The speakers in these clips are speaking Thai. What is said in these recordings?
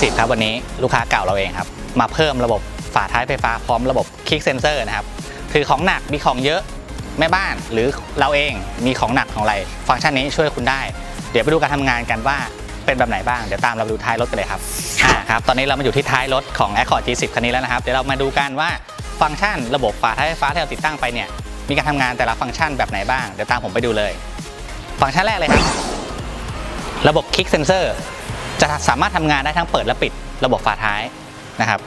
สิทธ์ครับวันนี้ลูกค้าเก่าเราเองครับ มาเพิ่มระบบฝาท้ายไฟฟ้าพร้อมระบบคลิกเซนเซอร์นะครับถือของหนักมีของเยอะแม่บ้านหรือเราเองมีของหนักของอะไร ฟังก์ชันนี้ช่วยคุณได้ เดี๋ยวไปดูการทำงานกันว่าเป็นแบบไหนบ้าง เดี๋ยวตามเราดูท้ายรถกันเลยครับอ่าครับตอนนี้เรามาอยู่ที่ท้ายรถของ Accord G10 คันนี้แล้วนะครับเดี๋ยวเรามาดูกันว่าฟังก์ชันระบบฝาท้ายไฟฟ้าที่เราติดตั้งไปเนี่ยมีการทำงานแต่ละฟังก์ชันแบบไหนบ้างเดี๋ยวตามผมไปดูเลย ฟังก์ชันแรกเลยครับ ระบบคลิกเซนเซอร์ จะสามารถทำงานได้ทั้งเปิดและปิดระบบฝาท้ายนะครับ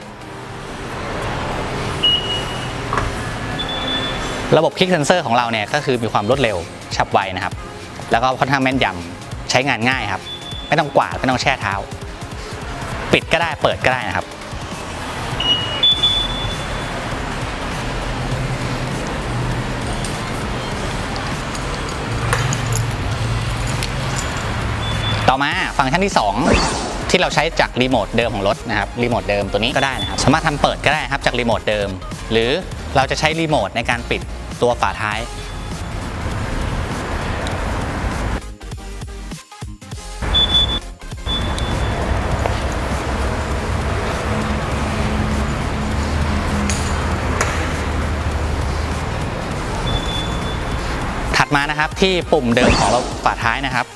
ระบบคลิกเซนเซอร์ของเราเนี่ยก็คือมีความรวดเร็วฉับไวนะครับ แล้วก็ค่อนข้างแม่นยำใช้งานง่ายครับ ไม่ต้องกวาดไม่ต้องแช่เท้า ปิดก็ได้เปิดก็ได้นะครับ ต่อมาฟังก์ชันที่ 2 ที่เราใช้จากรีโมทเดิมของรถนะครับรีโมทเดิมตัวนี้ก็ได้นะครับสามารถทำเปิดก็ได้ครับจากรีโมทเดิม หรือเราจะใช้รีโมทในการปิดตัวฝาท้ายถัดมานะครับที่ปุ่มเดิมของเรถฝาท้ายนะครับ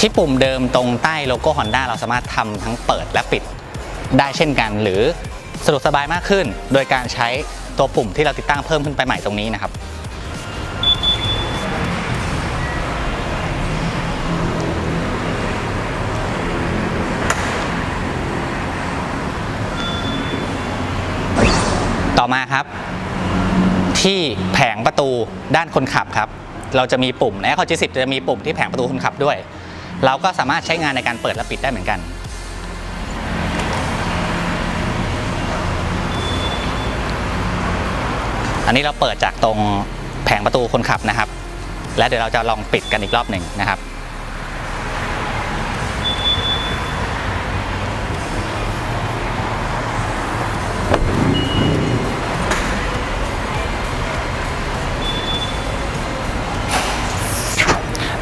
ที่ปุ่มเดิมตรงใต้โลโก้ Honda เราสามารถทำทั้งเปิดและปิดได้เช่นกัน หรือสะดวกสบายมากขึ้น โดยการใช้ตัวปุ่มที่เราติดตั้งเพิ่มขึ้นไปใหม่ตรงนี้นะครับ ต่อมาครับ ที่แผงประตูด้านคนขับครับ เราจะมีปุ่มในคอจีสิบจะมีปุ่มที่แผงประตูคนขับด้วย เราก็สามารถใช้งานในการเปิดและปิดได้เหมือนกัน อันนี้เราเปิดจากตรงแผงประตูคนขับนะครับ และเดี๋ยวเราจะลองปิดกันอีกรอบหนึ่งนะครับ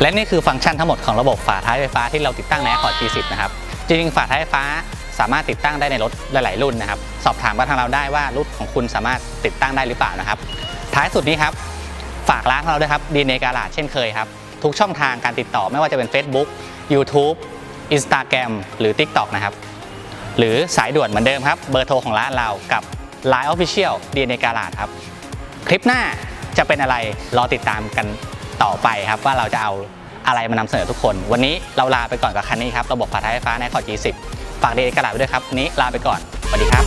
และนี่คือฟังก์ชันทั้งหมดของระบบฝาท้ายไฟฟ้าที่เราติดตั้งใน Accord G10 นะครับ จริงๆ ฝาท้ายไฟฟ้าสามารถติดตั้งได้ในรถหลาย ๆ รุ่นนะครับ สอบถามมาทางเราได้ว่ารุ่นของคุณสามารถติดตั้งได้หรือเปล่านะครับ ท้ายสุดนี้ครับ ฝากร้านของเราด้วยครับดีเนการาดเช่นเคยครับ ทุกช่องทางการติดต่อไม่ว่าจะเป็น Facebook YouTube Instagram หรือ TikTok นะครับ หรือสายด่วนเหมือนเดิมครับ เบอร์โทรของร้านเรากับ Line Official ดีเนการาดครับ คลิปหน้าจะเป็นอะไรรอติดตามกัน ต่อไปครับว่าเราจะเอาอะไรมานำเสนอทุกคน วันนี้เราลาไปก่อนกับคันนี้ครับ ระบบผ่าท้ายไฟฟ้าในคอร์ G10 ฝากเดนกระดาษไว้ด้วยครับวันนี้ลาไปก่อนสวัสดีครับ